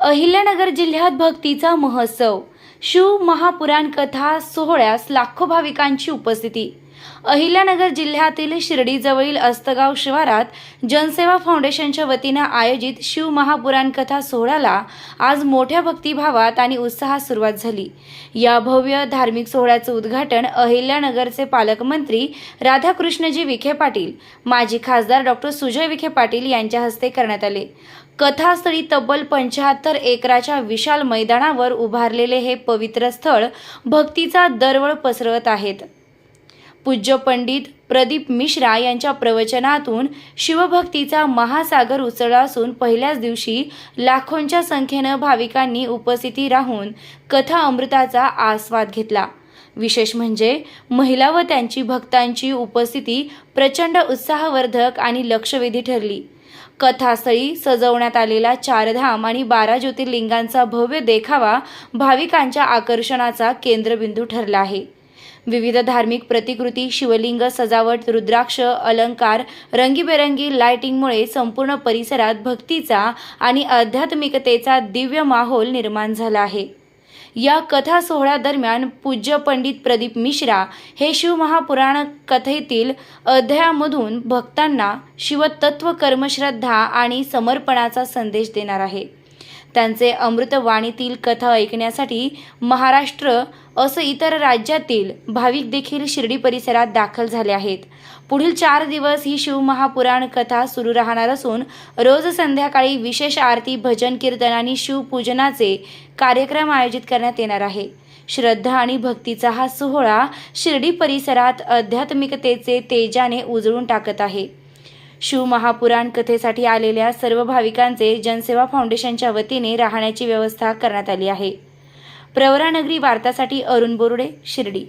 अहिल्यानगर जिल्ह्यात भक्तीचा महोत्सव. शिव महापुराण कथा सोहळ्यास लाखो भाविकांची उपस्थिती. अहिल्यानगर जिल्ह्यातील शिर्डीजवळील अस्तगाव शिवारात जनसेवा फाउंडेशनच्या वतीनं आयोजित शिव महापुराण कथा सोहळ्याला आज मोठ्या भक्तिभावात आणि उत्साहात सुरुवात झाली. या भव्य धार्मिक सोहळ्याचं उद्घाटन अहिल्यानगरचे पालकमंत्री राधाकृष्णजी विखे पाटील माजी खासदार डॉक्टर सुजय विखे पाटील यांच्या हस्ते करण्यात आले. कथास्थळी तब्बल पंच्याहत्तर एकराच्या विशाल मैदानावर उभारलेले हे पवित्र स्थळ भक्तीचा दरवळ पसरवत आहेत. पूज्य पंडित प्रदीप मिश्रा यांच्या प्रवचनातून शिवभक्तीचा महासागर उसळला असून पहिल्याच दिवशी लाखोंच्या संख्येनं भाविकांनी उपस्थिती राहून कथा अमृताचा आस्वाद घेतला. विशेष म्हणजे महिला व त्यांची भक्तांची उपस्थिती प्रचंड उत्साहवर्धक आणि लक्षवेधी ठरली. कथास्थळी सजवण्यात आलेला चारधाम आणि बारा ज्योतिर्लिंगांचा भव्य देखावा भाविकांच्या आकर्षणाचा केंद्रबिंदू ठरला आहे. विविध धार्मिक प्रतिकृती शिवलिंग सजावट रुद्राक्ष अलंकार रंगीबेरंगी लायटिंगमुळे संपूर्ण परिसरात भक्तीचा आणि आध्यात्मिकतेचा दिव्य माहोल निर्माण झाला आहे. या कथा सोहळ्यादरम्यान पूज्य पंडित प्रदीप मिश्रा हे शिवमहापुराण कथेतील अध्यायामधून भक्तांना शिवतत्व कर्मश्रद्धा आणि समर्पणाचा संदेश देणार आहे. त्यांचे अमृतवाणीतील कथा ऐकण्यासाठी महाराष्ट्र असं इतर राज्यातील भाविक देखील शिर्डी परिसरात दाखल झाले आहेत. पुढील चार दिवस ही शिवमहापुराण कथा सुरू राहणार असून रोज संध्याकाळी विशेष आरती भजन कीर्तन आणि शिवपूजनाचे कार्यक्रम आयोजित करण्यात येणार आहे. श्रद्धा आणि भक्तीचा हा सोहळा शिर्डी परिसरात आध्यात्मिकतेचे तेजाने उजळून टाकत आहे. शिवमहापुराण कथेसाठी आलेल्या सर्व भाविकांचे जनसेवा फाउंडेशनच्या वतीने राहण्याची व्यवस्था करण्यात आली आहे. प्रवरानगरी वार्तासाठी अरुण बोरुडे शिर्डी.